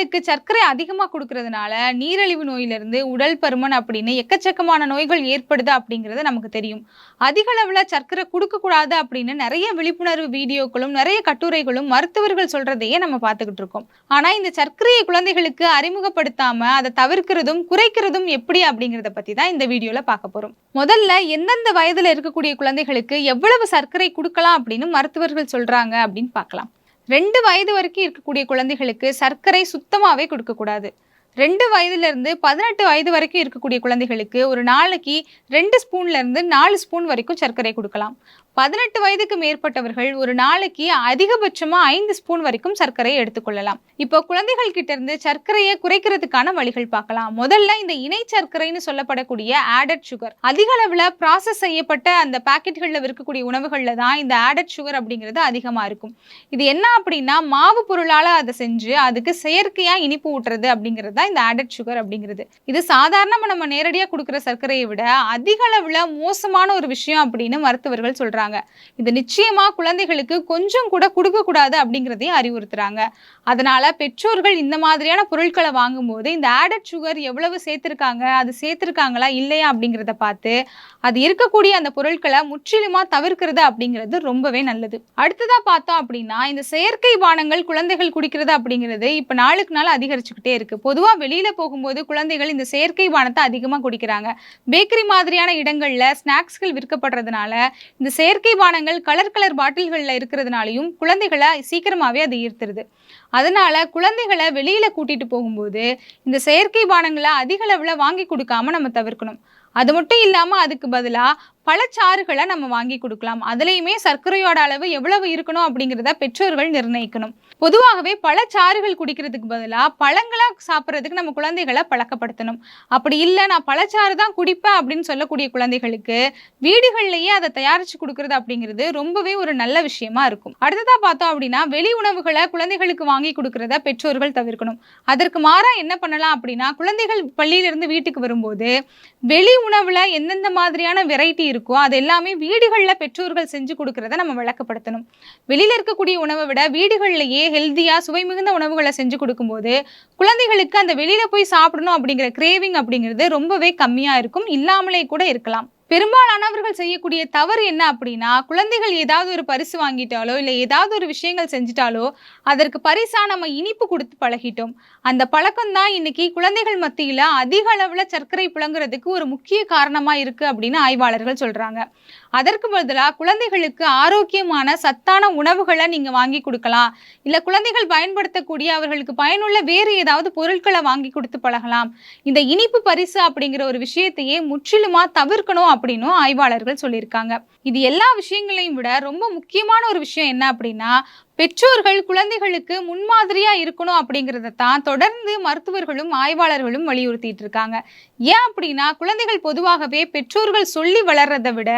பெண்களுக்கு சர்க்கரை அதிகமாக கொடுக்கறதுனால நீரிழிவு நோயிலிருந்து உடல் பருமன் அப்படின்னு எக்கச்சக்கமான நோய்கள் ஏற்படுது அப்படிங்கிறது நமக்கு தெரியும். அதிக அளவில் சர்க்கரை கொடுக்கக்கூடாது அப்படின்னு நிறைய விழிப்புணர்வு வீடியோக்களும் நிறைய கட்டுரைகளும் மருத்துவர்கள் சொல்றதையே நம்ம பார்த்துக்கிட்டு இருக்கோம். ஆனால் இந்த சர்க்கரையை குழந்தைகளுக்கு அறிமுகப்படுத்தாம அதை தவிர்க்கிறதும் குறைக்கிறதும் எப்படி அப்படிங்கிறத பற்றி தான் இந்த வீடியோவில் பார்க்க போகிறோம் முதல்ல எந்தெந்த வயதில் இருக்கக்கூடிய குழந்தைகளுக்கு எவ்வளவு சர்க்கரை கொடுக்கலாம் அப்படின்னு மருத்துவர்கள் சொல்றாங்க அப்படின்னு பார்க்கலாம். ரெண்டு வயது வரைக்கும் இருக்கக்கூடிய குழந்தைகளுக்கு சர்க்கரை சுத்தமாகவே கொடுக்கக்கூடாது ரெண்டு வயதுலேருந்து பதினெட்டு வயது வரைக்கும் இருக்கக்கூடிய குழந்தைகளுக்கு ஒரு நாளைக்கு ரெண்டு ஸ்பூன்லேருந்து நாலு ஸ்பூன் வரைக்கும் சர்க்கரை கொடுக்கலாம். பதினெட்டு வயதுக்கு மேற்பட்டவர்கள் ஒரு நாளைக்கு அதிகபட்சமாக ஐந்து ஸ்பூன் வரைக்கும் சர்க்கரையை எடுத்துக்கொள்ளலாம் இப்போ குழந்தைகள் கிட்ட இருந்து சர்க்கரையை குறைக்கிறதுக்கான வழிகள் பார்க்கலாம். முதல்ல இந்த இணை சர்க்கரைன்னு சொல்லப்படக்கூடிய ஆடட் சுகர் அதிக அளவில் ப்ராசஸ் செய்யப்பட்ட அந்த பாக்கெட்டுகளில் விற்கக்கூடிய உணவுகளில் தான் இந்த ஆடட் சுகர் அப்படிங்கிறது அதிகமாக இருக்கும். இது என்ன அப்படின்னா மாவு பொருளால் அதை செஞ்சு அதுக்கு செயற்கையாக இனிப்பு ஊட்டுறது அப்படிங்கிறது தான் இந்த ஆடட் சுகர் அப்படிங்கிறது. இது சாதாரணமாக நம்ம நேரடியாக கொடுக்குற சர்க்கரையை விட அதிக அளவில் மோசமான ஒரு விஷயம் அப்படின்னு மருத்துவர்கள் சொல்கிறாங்க இது நிச்சயமா குழந்தைகளுக்கு கொஞ்சம் கூட கொடுக்கக்கூடாது அப்படிங்கிறதையும் அறிவுறுத்துறாங்க. அதனால பெற்றோர்கள் இந்த மாதிரியான பொருட்களை வாங்கும்போது இந்த ஆடட் சுகர் எவ்வளவு சேர்த்துருக்காங்க அது சேர்த்துருக்காங்களா இல்லையா அப்படிங்கிறத பார்த்து அது இருக்கக்கூடிய அந்த பொருட்களை முற்றிலுமா தவிர்க்கிறது அப்படிங்கிறது ரொம்பவே நல்லது. அடுத்ததா பார்த்தோம் அப்படின்னா இந்த செயற்கை பானங்கள் குழந்தைகள் குடிக்கிறது அப்படிங்கிறது இப்போ நாளுக்கு நாள் அதிகரிச்சுக்கிட்டே இருக்கு. பொதுவாக வெளியில போகும்போது குழந்தைகள் இந்த செயற்கை பானத்தை அதிகமாக குடிக்கிறாங்க. பேக்கரி மாதிரியான இடங்கள்ல ஸ்நாக்ஸ்கள் விற்கப்படுறதுனால இந்த செயற்கை செயற்கை பானங்கள் கலர் கலர் பாட்டில்களில் இருக்கிறதுனாலையும் குழந்தைகளை சீக்கிரமாகவே அது ஈர்த்துருது. அதனால குழந்தைகளை வெளியில் கூட்டிட்டு போகும்போது இந்த செயற்கை பானங்களை அதிக அளவில் வாங்கி கொடுக்காம நம்ம தவிர்க்கணும். அது மட்டும் இல்லாமல் அதுக்கு பதிலாக பழச்சாறுகளை நம்ம வாங்கி கொடுக்கலாம். அதுலேயுமே சர்க்கரையோட அளவு எவ்வளவு இருக்கணும் அப்படிங்கிறத பெற்றோர்கள் நிர்ணயிக்கணும். பொதுவாகவே பழச்சாறுகள் குடிக்கிறதுக்கு பதிலாக பழங்களாக சாப்பிட்றதுக்கு நம்ம குழந்தைகளை பழக்கப்படுத்தணும். அப்படி இல்லை நான் பழச்சாறு தான் குடிப்பேன் அப்படின்னு சொல்லக்கூடிய குழந்தைகளுக்கு வீடுகள்லேயே அதை தயாரித்து கொடுக்குறது அப்படிங்கிறது ரொம்பவே ஒரு நல்ல விஷயமா இருக்கும். அடுத்ததாக பார்த்தோம் அப்படின்னா வெளி உணவுகளை குழந்தைகளுக்கு வாங்கி கொடுக்கறத பெற்றோர்கள் தவிர்க்கணும். அதற்கு மாறாக என்ன பண்ணலாம் அப்படின்னா குழந்தைகள் பள்ளியிலிருந்து வீட்டுக்கு வரும்போது வெளி உணவில் எந்தெந்த மாதிரியான வெரைட்டி இருக்கோ அது எல்லாமே வீடுகளில் பெற்றோர்கள் செஞ்சு கொடுக்கறத நம்ம விளக்கப்படுத்தணும் வெளியில் இருக்கக்கூடிய உணவை விட வீடுகளிலேயே ஹெல்த்தியாக சுவை மிகுந்த உணவுகளை செஞ்சு கொடுக்கும்போது குழந்தைகளுக்கு அந்த வெளியில போய் சாப்பிடணும் அப்படிங்கிற கிரேவிங் அப்படிங்கிறது ரொம்பவே கம்மியா இருக்கும். இல்லாமலே கூட இருக்கலாம். பெரும்பாலானவர்கள் செய்யக்கூடிய தவறு என்ன அப்படின்னா குழந்தைகள் ஏதாவது ஒரு பரிசு வாங்கிட்டாலோ இல்லை ஏதாவது ஒரு விஷயங்கள் செஞ்சிட்டாலோ அதற்கு பரிசா நம்ம இனிப்பு கொடுத்து பழகிட்டோம். அந்த பழக்கம் தான் இன்னைக்கு குழந்தைகள் மத்தியில் அதிக அளவில் சர்க்கரை புழங்குறதுக்கு ஒரு முக்கிய காரணமாக இருக்குது அப்படின்னு ஆய்வாளர்கள் சொல்கிறாங்க அதற்கு பதிலாக குழந்தைகளுக்கு ஆரோக்கியமான சத்தான உணவுகளை நீங்கள் வாங்கி கொடுக்கலாம். இல்லை குழந்தைகள் பயன்படுத்தக்கூடிய அவர்களுக்கு பயனுள்ள வேறு ஏதாவது பொருட்களை வாங்கி கொடுத்து பழகலாம். இந்த இனிப்பு பரிசு அப்படிங்கிற ஒரு விஷயத்தையே முற்றிலுமா தவிர்க்கணும் அப்படின்னும் ஆய்வாளர்கள் சொல்லியிருக்காங்க. இது எல்லா விஷயங்களையும் விட ரொம்ப முக்கியமான ஒரு விஷயம் என்ன அப்படின்னா பெற்றோர்கள் குழந்தைகளுக்கு முன்மாதிரியா இருக்கணும் அப்படிங்கிறத தான் தொடர்ந்து மருத்துவர்களும் ஆய்வாளர்களும் வலியுறுத்திட்டு இருக்காங்க. ஏன் அப்படின்னா குழந்தைகள் பொதுவாகவே பெற்றோர்கள் சொல்லி வளர்றதை விட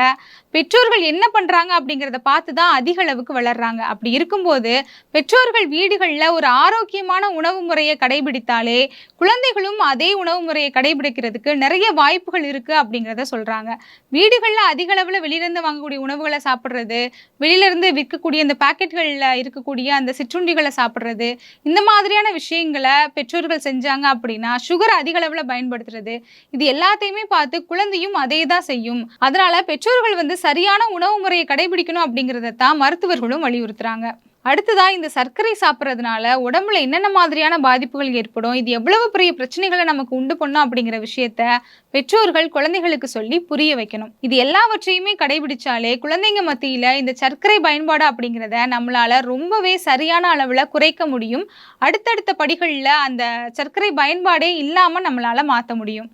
பெற்றோர்கள் என்ன பண்றாங்க அப்படிங்கிறத பார்த்து தான் அதிக அளவுக்கு வளர்றாங்க. அப்படி இருக்கும்போது பெற்றோர்கள் வீடுகளில் ஒரு ஆரோக்கியமான உணவு முறையை கடைபிடித்தாலே குழந்தைகளும் அதே உணவு முறையை கடைபிடிக்கிறதுக்கு நிறைய வாய்ப்புகள் இருக்கு அப்படிங்கிறத சொல்றாங்க. வீடுகளில் அதிக அளவில் வெளியிலேருந்து வாங்கக்கூடிய உணவுகளை சாப்பிட்றது வெளியிலேருந்து விற்கக்கூடிய இந்த பாக்கெட்டுகளில் இருக்கக்கூடிய அந்த சிற்றுண்டிகளை சாப்பிட்றது இந்த மாதிரியான விஷயங்களை பெற்றோர்கள் செஞ்சாங்க அப்படின்னா சுகர் அதிக அளவில் பயன்படுத்துறது இது எல்லாத்தையுமே பார்த்து குழந்தையும் அதே தான் செய்யும். அதனால பெற்றோர்கள் வந்து சரியான உணவு முறையை கடைபிடிக்கணும் அப்படிங்கிறத தான் மருத்துவர்களும் வலியுறுத்துறாங்க. அடுத்ததா இந்த சர்க்கரை சாப்பிட்றதுனால உடம்புல என்னென்ன மாதிரியான பாதிப்புகள் ஏற்படும்? இது எவ்வளவு பெரிய பிரச்சனைகளை நமக்கு உண்டு பண்ணும் அப்படிங்கிற விஷயத்த பெற்றோர்கள் குழந்தைகளுக்கு சொல்லி புரிய வைக்கணும். இது எல்லாவற்றையுமே கடைபிடிச்சாலே குழந்தைங்க மத்தியில இந்த சர்க்கரை பயன்பாடு அப்படிங்கிறத நம்மளால ரொம்பவே சரியான அளவுல குறைக்க முடியும். அடுத்தடுத்த படிகளில் அந்த சர்க்கரை பயன்பாடே இல்லாம நம்மளால மாற்ற முடியும்.